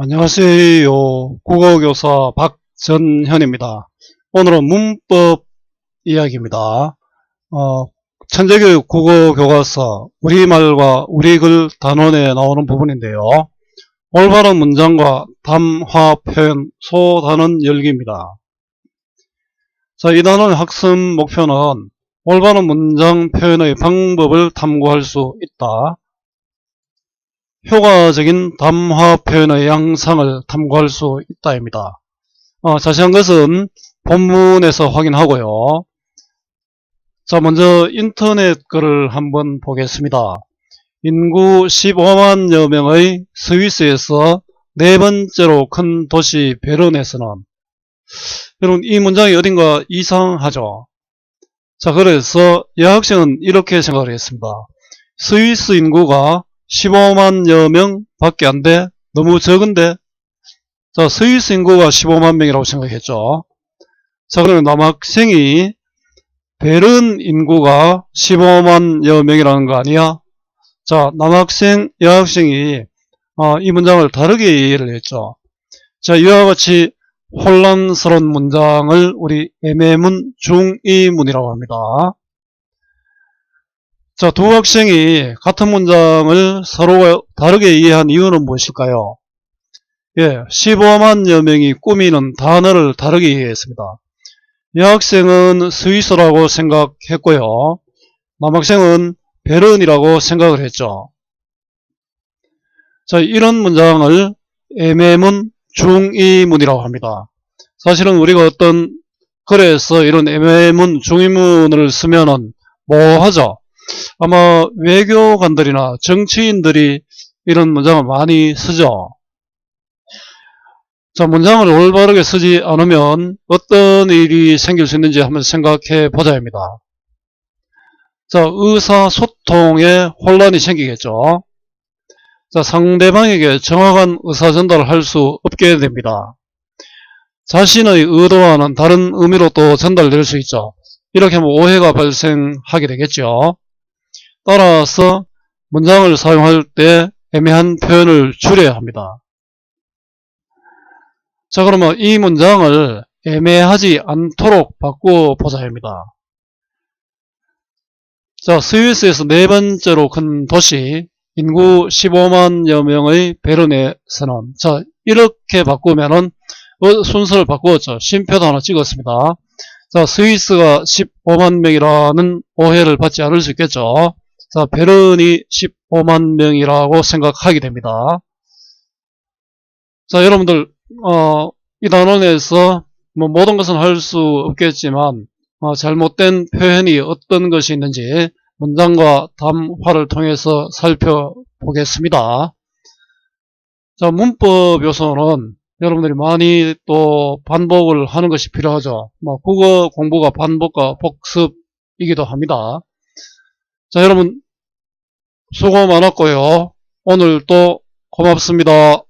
안녕하세요. 국어교사 박전현입니다. 오늘은 문법 이야기입니다. 어, 천재교육 국어교과서 우리말과 우리글 단원에 나오는 부분인데요. 올바른 문장과 담화 표현, 소단원 열기입니다. 자, 이 단원의 학습 목표는 올바른 문장 표현의 방법을 탐구할 수 있다. 효과적인 담화 표현의 양상을 탐구할 수 있다입니다. 어, 자세한 것은 본문에서 확인하고요. 자, 먼저 인터넷 글을 한번 보겠습니다. 인구 15만여 명의 스위스에서 네 번째로 큰 도시 베른에서는 여러분 이 문장이 어딘가 이상하죠. 자, 그래서 여학생은 이렇게 생각을 했습니다. 스위스 인구가 15만여 명 밖에 안 돼? 너무 적은데? 자, 스위스 인구가 15만 명이라고 생각했죠. 자, 그러면 남학생이 베른 인구가 15만여 명이라는 거 아니야? 자, 남학생, 여학생이 어, 이 문장을 다르게 이해를 했죠. 자, 이와 같이 혼란스러운 문장을 우리 애매문 중의문이라고 합니다. 자, 두 학생이 같은 문장을 서로 다르게 이해한 이유는 무엇일까요? 예, 15만여 명이 꾸미는 단어를 다르게 이해했습니다. 여학생은 스위스라고 생각했고요. 남학생은 베른이라고 생각을 했죠. 자, 이런 문장을 애매문 중의문이라고 합니다. 사실은 우리가 어떤 글에서 이런 애매문 중의문을 쓰면은 뭐 하죠? 아마 외교관들이나 정치인들이 이런 문장을 많이 쓰죠. 자, 문장을 올바르게 쓰지 않으면 어떤 일이 생길 수 있는지 한번 생각해 보자 입니다. 자, 의사소통에 혼란이 생기겠죠. 자, 상대방에게 정확한 의사전달을 할 수 없게 됩니다. 자신의 의도와는 다른 의미로 또 전달될 수 있죠. 이렇게 하면 오해가 발생하게 되겠죠. 따라서 문장을 사용할 때 애매한 표현을 줄여야 합니다. 자 그러면 이 문장을 애매하지 않도록 바꾸어 보자 합니다. 자 스위스에서 네 번째로 큰 도시 인구 15만여 명의 베른에서는 자 이렇게 바꾸면은 어, 순서를 바꾸었죠. 쉼표도 하나 찍었습니다. 자 스위스가 15만 명이라는 오해를 받지 않을 수 있겠죠. 자, 베른이 15만 명이라고 생각하게 됩니다. 자, 여러분들, 어, 이 단원에서 뭐 모든 것은 할 수 없겠지만, 어, 잘못된 표현이 어떤 것이 있는지 문장과 담화를 통해서 살펴보겠습니다. 자, 문법 요소는 여러분들이 많이 또 반복을 하는 것이 필요하죠. 뭐, 국어 공부가 반복과 복습이기도 합니다. 자, 여러분, 수고 많았고요. 오늘도 고맙습니다.